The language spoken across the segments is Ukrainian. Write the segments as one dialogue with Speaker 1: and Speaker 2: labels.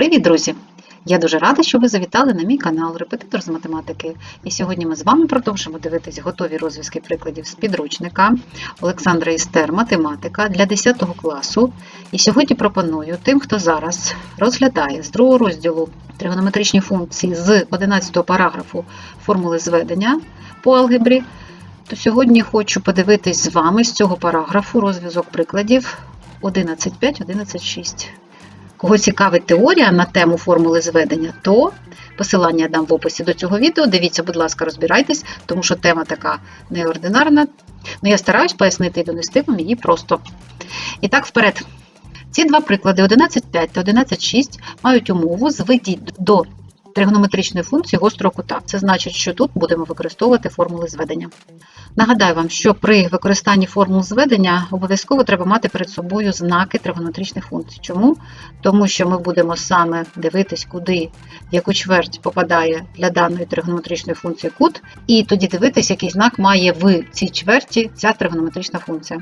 Speaker 1: Привіт, друзі! Я дуже рада, що ви завітали на мій канал Репетитор з математики. І сьогодні ми з вами продовжимо дивитись готові розв'язки прикладів з підручника Олександра Істер Математика для 10 класу. І сьогодні пропоную тим, хто зараз розглядає з другого розділу тригонометричні функції з 11 параграфу формули зведення по алгебрі, то сьогодні хочу подивитись з вами з цього параграфу розв'язок прикладів 11.5, 11.6. Кого цікавить теорія на тему формули зведення, то посилання я дам в описі до цього відео. Дивіться, будь ласка, розбирайтесь, тому що тема така неординарна. Ну, я стараюсь пояснити і донести вам її просто. І так, вперед. Ці два приклади 11.5 та 11.6 мають умову зведіть до тригонометричної функції гострого кута. Це значить, що тут будемо використовувати формули зведення. Нагадаю вам, що при використанні формул зведення обов'язково треба мати перед собою знаки тригонометричних функцій. Чому? Тому що ми будемо саме дивитись, куди яку чверть попадає для даної тригонометричної функції кут, і тоді дивитись, який знак має в цій чверті ця тригонометрична функція.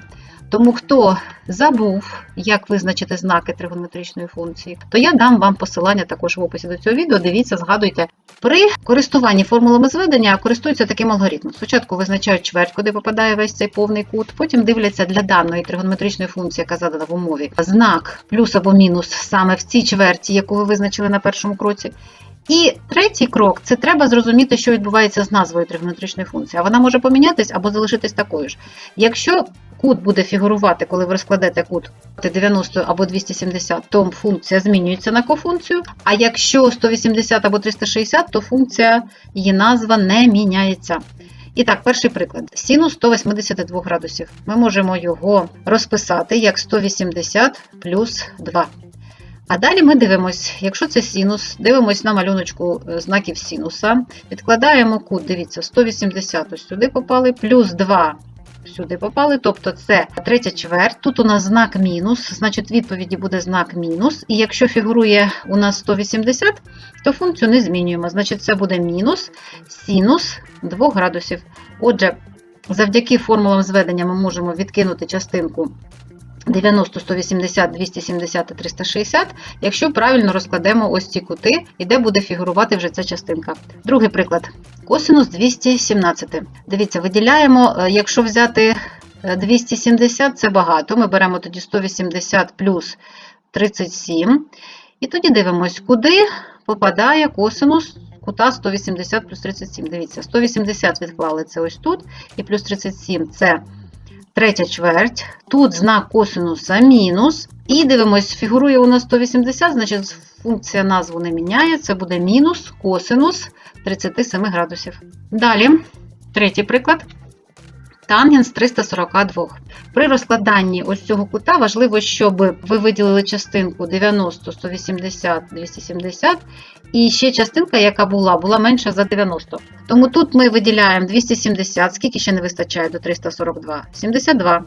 Speaker 1: Тому хто забув, як визначити знаки тригонометричної функції, то я дам вам посилання також в описі до цього відео. Дивіться, згадуйте. При користуванні формулами зведення користуються таким алгоритмом. Спочатку визначають чверть, куди попадає весь цей повний кут, потім дивляться для даної тригонометричної функції, яка задана в умові, знак плюс або мінус саме в цій чверті, яку ви визначили на першому кроці. І третій крок це треба зрозуміти, що відбувається з назвою тригонометричної функції. А вона може помінятись або залишитись такою ж. Якщо кут буде фігурувати, коли ви розкладете кут 90 або 270, то функція змінюється на кофункцію. А якщо 180 або 360, то функція, її назва не міняється. І так, перший приклад. Синус 182 градусів. Ми можемо його розписати як 180 плюс 2. А далі ми дивимося, якщо це синус, дивимося на малюночку знаків синуса, відкладаємо кут, дивіться, 180 ось сюди попали, плюс 2 сюди попали, тобто це третя чверть. Тут у нас знак мінус, значить відповіді буде знак мінус. І якщо фігурує у нас 180, то функцію не змінюємо. Значить, це буде мінус синус 2 градусів. Отже, завдяки формулам зведення ми можемо відкинути частинку 90, 180, 270 і 360, якщо правильно розкладемо ось ці кути, і де буде фігурувати вже ця частинка. Другий приклад. Косинус 217. Дивіться, виділяємо, якщо взяти 270, це багато. Ми беремо тоді 180 плюс 37. І тоді дивимось, куди попадає косинус кута 180 плюс 37. Дивіться, 180 відклали це ось тут, і плюс 37 це третя чверть. Тут знак косинуса мінус. І дивимось, фігурує у нас 180, значить функція назву не міняє. Це буде мінус косинус 37 градусів. Далі, третій приклад. Тангенс 342. При розкладанні ось цього кута важливо, щоб ви виділили частинку 90, 180, 270, і ще частинка, яка була, була менша за 90. Тому тут ми виділяємо 270, скільки ще не вистачає до 342? 72.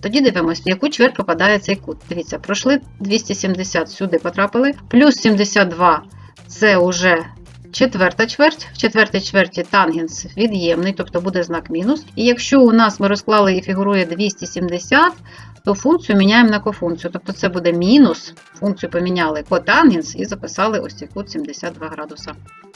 Speaker 1: Тоді дивимося, в яку чверть попадає цей кут. Дивіться, пройшли 270 сюди потрапили, плюс 72 це вже четверта чверть. В четвертій чверті тангенс від'ємний, тобто буде знак мінус. І якщо у нас ми розклали і фігурує 270, то функцію міняємо на кофункцію. Тобто це буде мінус, функцію поміняли котангенс і записали ось цей кут 72 градуса.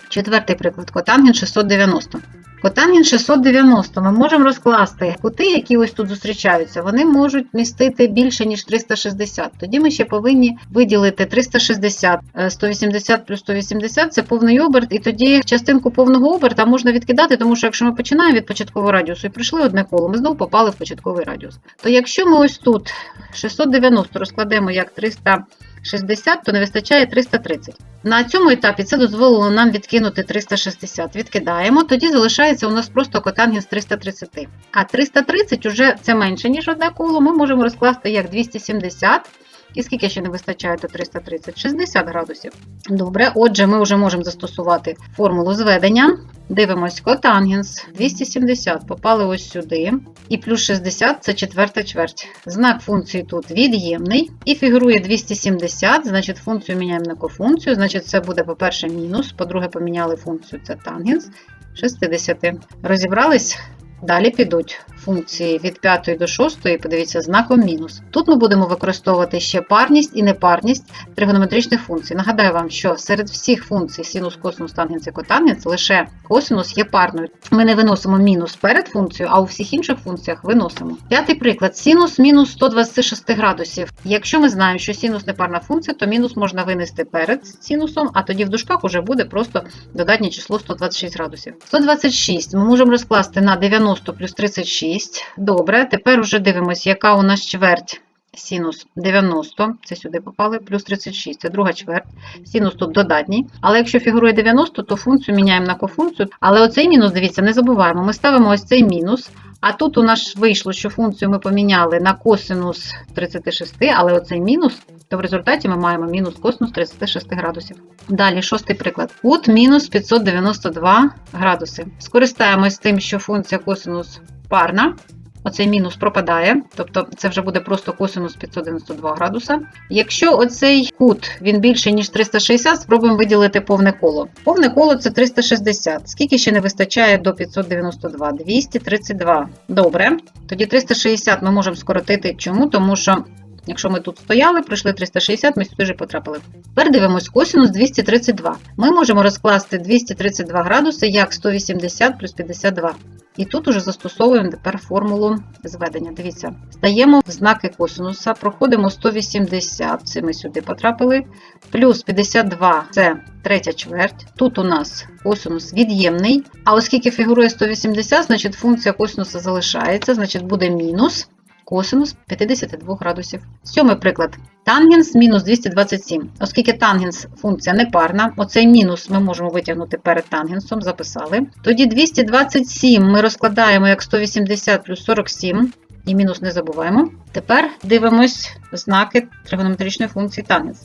Speaker 1: Четвертий приклад котангенс 690. Котангенс 690 ми можемо розкласти кути, які ось тут зустрічаються, вони можуть містити більше, ніж 360. Тоді ми ще повинні виділити 360, 180 плюс 180 це повний оберт, і тоді частинку повного оберта можна відкидати, тому що якщо ми починаємо від початкового радіусу і прийшли одне коло, ми знову попали в початковий радіус. То якщо ми ось тут 690 розкладемо як 300. 60, то не вистачає 330. На цьому етапі це дозволило нам відкинути 360. Відкидаємо, тоді залишається у нас просто котангенс 330. А 330 вже це менше, ніж одне коло, ми можемо розкласти як 270. І скільки ще не вистачає до 330? 60 градусів. Добре, отже, ми вже можемо застосувати формулу зведення. Дивимось, котангенс 270 попали ось сюди. І плюс 60 це четверта чверть. Знак функції тут від'ємний. І фігурує 270, значить функцію міняємо на кофункцію. Значить, це буде, по-перше, мінус. По-друге, поміняли функцію це тангенс 60. Розібрались? Далі підуть функції від 5 до 6, подивіться, знаком мінус. Тут ми будемо використовувати ще парність і непарність тригонометричних функцій. Нагадаю вам, що серед всіх функцій синус, косинус, тангенс і котангенс лише косинус є парною. Ми не виносимо мінус перед функцією, а у всіх інших функціях виносимо. П'ятий приклад: синус мінус 126 градусів. Якщо ми знаємо, що синус непарна функція, то мінус можна винести перед синусом, а тоді в дужках уже буде просто додатнє число 126 градусів. 126 ми можемо розкласти на 90 плюс 36. Добре, тепер уже дивимося, яка у нас чверть. Синус 90, це сюди попали, плюс 36, це друга чверть. Синус тут додатній. Але якщо фігурує 90, то функцію міняємо на кофункцію. Але оцей мінус, дивіться, не забуваємо. Ми ставимо ось цей мінус. А тут у нас вийшло, що функцію ми поміняли на косинус 36, але оцей мінус, то в результаті ми маємо мінус косинус 36 градусів. Далі, шостий приклад. Кут мінус 592 градуси. Скористаємось тим, що функція косинус парна. Оцей мінус пропадає, тобто це вже буде просто косинус 592 градуса. Якщо оцей кут він більше, ніж 360, спробуємо виділити повне коло. Повне коло це 360. Скільки ще не вистачає до 592? 232. Добре. Тоді 360 ми можемо скоротити. Чому? Тому що. Якщо ми тут стояли, пройшли 360, ми сюди вже потрапили. Тепер дивимось косинус 232. Ми можемо розкласти 232 градуси як 180 плюс 52. І тут уже застосовуємо тепер формулу зведення. Дивіться, стаємо в знаки косинуса, проходимо 180, це ми сюди потрапили, плюс 52 це третя чверть. Тут у нас косинус від'ємний. А оскільки фігурує 180, значить функція косинуса залишається, значить буде мінус косинус 52 градусів. Сьомий приклад. Тангенс мінус 227. Оскільки тангенс функція непарна, оцей мінус ми можемо витягнути перед тангенсом, записали. Тоді 227 ми розкладаємо як 180 плюс 47, і мінус не забуваємо. Тепер дивимось знаки тригонометричної функції тангенс.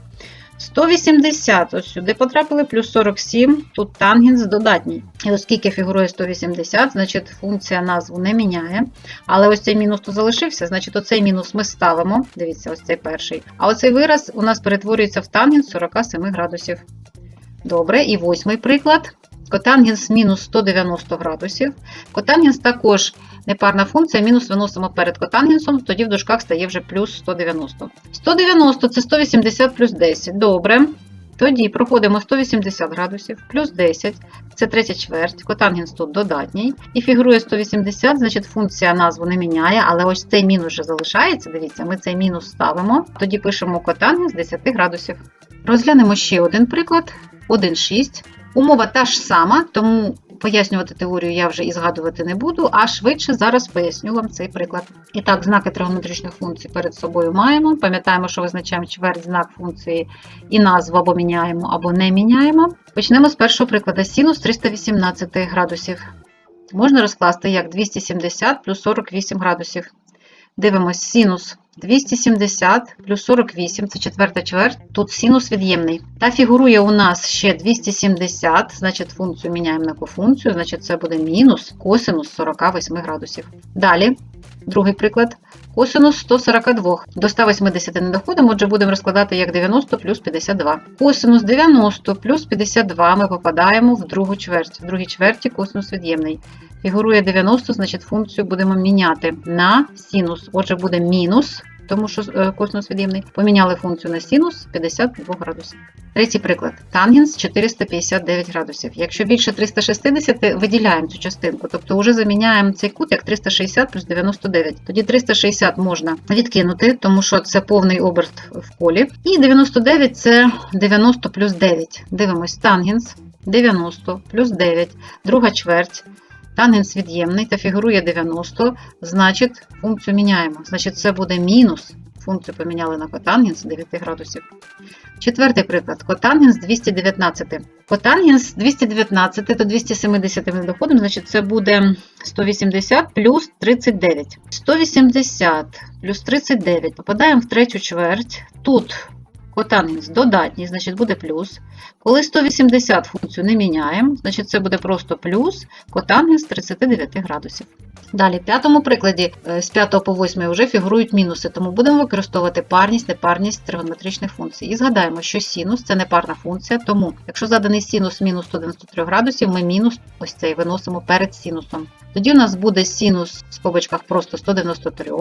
Speaker 1: 180 ось сюди потрапили, плюс 47, тут тангенс додатній. І оскільки фігурує 180, значить функція назву не міняє. Але ось цей мінус тут залишився, значить оцей мінус ми ставимо. Дивіться, ось цей перший. А оцей вираз у нас перетворюється в тангенс 47 градусів. Добре, і восьмий приклад. Котангенс мінус 190 градусів. Котангенс також непарна функція, мінус виносимо перед котангенсом, тоді в дужках стає вже плюс 190. 190 це 180 плюс 10. Добре. Тоді проходимо 180 градусів плюс 10, це третя чверть, котангенс тут додатній. І фігурує 180, значить функція назву не міняє, але ось цей мінус вже залишається. Дивіться, ми цей мінус ставимо, тоді пишемо котангенс 10 градусів. Розглянемо ще один приклад. 1,6. Умова та ж сама, тому пояснювати теорію я вже і згадувати не буду, а швидше зараз поясню вам цей приклад. І так, знаки тригонометричних функцій перед собою маємо. Пам'ятаємо, що визначаємо чверть знак функції і назву або міняємо, або не міняємо. Почнемо з першого прикладу. Синус 318 градусів. Можна розкласти як 270 плюс 48 градусів. Дивимось синус 270 плюс 48, це четверта чверть, тут синус від'ємний. Та фігурує у нас ще 270, значить функцію міняємо на кофункцію, значить це буде мінус косинус 48 градусів. Далі, другий приклад, косинус 142. До 180 не доходимо, отже будемо розкладати як 90 плюс 52. Косинус 90 плюс 52 ми попадаємо в другу чверть. В другій чверті косинус від'ємний. Фігурує 90, значить функцію будемо міняти на синус. Отже, буде мінус, тому що е, косинус від'ємний. Поміняли функцію на синус 52 градусів. Третій приклад. Тангенс 459 градусів. Якщо більше 360, виділяємо цю частинку, тобто вже заміняємо цей кут як 360 плюс 99. Тоді 360 можна відкинути, тому що це повний оберт в колі. І 99 це 90 плюс 9. Дивимось, тангенс 90 плюс 9, друга чверть. Тангенс від'ємний та фігурує 90, значить функцію міняємо. Значить, це буде мінус. Функцію поміняли на котангенс 9 градусів. Четвертий приклад. Котангенс 219. Котангенс 219 до 270 ми доходимо, значить це буде 180 плюс 39. 180 плюс 39. Попадаємо в третю чверть. Тут котангенс додатній, значить буде плюс. Коли 180 функцію не міняємо, значить це буде просто плюс котангенс 39 градусів. Далі, в п'ятому прикладі е, з 5 по 8 вже фігурують мінуси, тому будемо використовувати парність, непарність тригонометричних функцій. І згадаємо, що синус це непарна функція, тому якщо заданий синус мінус 193 градусів, ми мінус ось цей виносимо перед синусом. Тоді у нас буде синус в скобочках просто 193,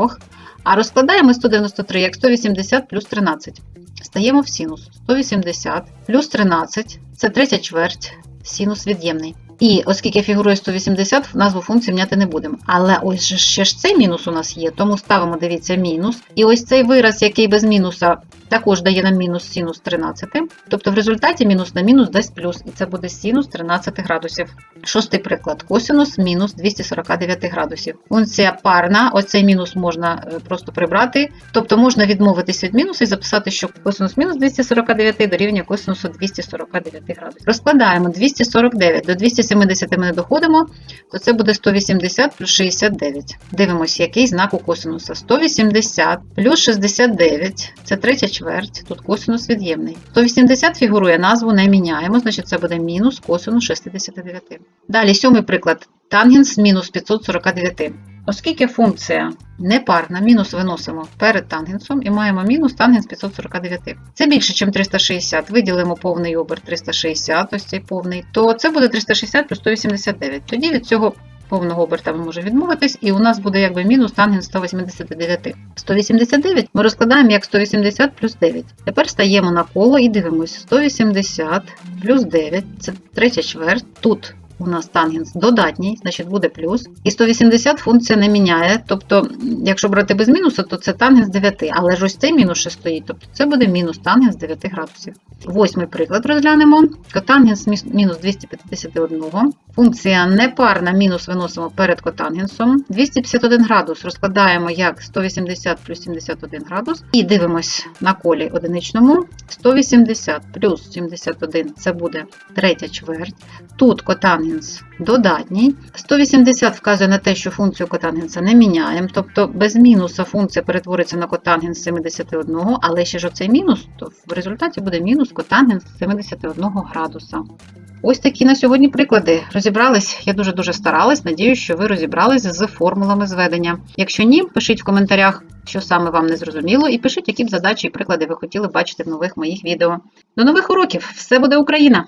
Speaker 1: а розкладаємо 193 як 180 плюс 13. Стаємо в синус 180 плюс 13 це третя чверть, синус від'ємний. І оскільки фігурує 180, назву функції міняти не будемо. Але ось ще ж цей мінус у нас є, тому ставимо, дивіться, мінус. І ось цей вираз, який без мінуса, також дає нам мінус синус 13. Тобто в результаті мінус на мінус дасть плюс, і це буде синус 13 градусів. Шостий приклад. Косинус мінус 249 градусів. Функція парна, оцей мінус можна е, просто прибрати. Тобто можна відмовитись від мінусу і записати, що косинус мінус 249 дорівнює косинусу 249 градусів. Розкладаємо 249 до 270 ми не доходимо, то це буде 180 плюс 69. Дивимося, який знак у косинуса. 180 плюс 69 це третя чверть, тут косинус від'ємний. 180 фігурує, назву не міняємо, значить це буде мінус косинус 69. Далі сьомий приклад. Тангенс мінус 549. Оскільки функція непарна, мінус виносимо перед тангенсом і маємо мінус тангенс 549. Це більше, ніж 360. Виділимо повний оберт 360, ось цей повний, то це буде 360 плюс 189. Тоді від цього повного оберта ми можемо відмовитись, і у нас буде якби мінус тангенс 189. 189 ми розкладаємо як 180 плюс 9. Тепер стаємо на коло і дивимося. 180 плюс 9 це третя чверть. Тут у нас тангенс додатній, значить буде плюс. І 180 функція не міняє. Тобто, якщо брати без мінуса, то це тангенс 9, але ж ось цей мінус ще стоїть, тобто це буде мінус тангенс 9 градусів. Восьмий приклад розглянемо. Котангенс мінус 251. Функція непарна мінус виносимо перед котангенсом. 251 градус розкладаємо як 180 плюс 71 градус. І дивимось на колі одиничному. 180 плюс 71 це буде третя чверть. Тут котангенс додатній. 180 вказує на те, що функцію котангенса не міняємо, тобто без мінуса функція перетвориться на котангенс 71, але ще ж оцей мінус, то в результаті буде мінус котангенс 71 градуса. Ось такі на сьогодні приклади. Розібрались. Я дуже-дуже старалась. Надіюсь, що ви розібрались з формулами зведення. Якщо ні, пишіть в коментарях, що саме вам не зрозуміло, і пишіть, які б задачі і приклади ви хотіли бачити в нових моїх відео. До нових уроків! Все буде Україна!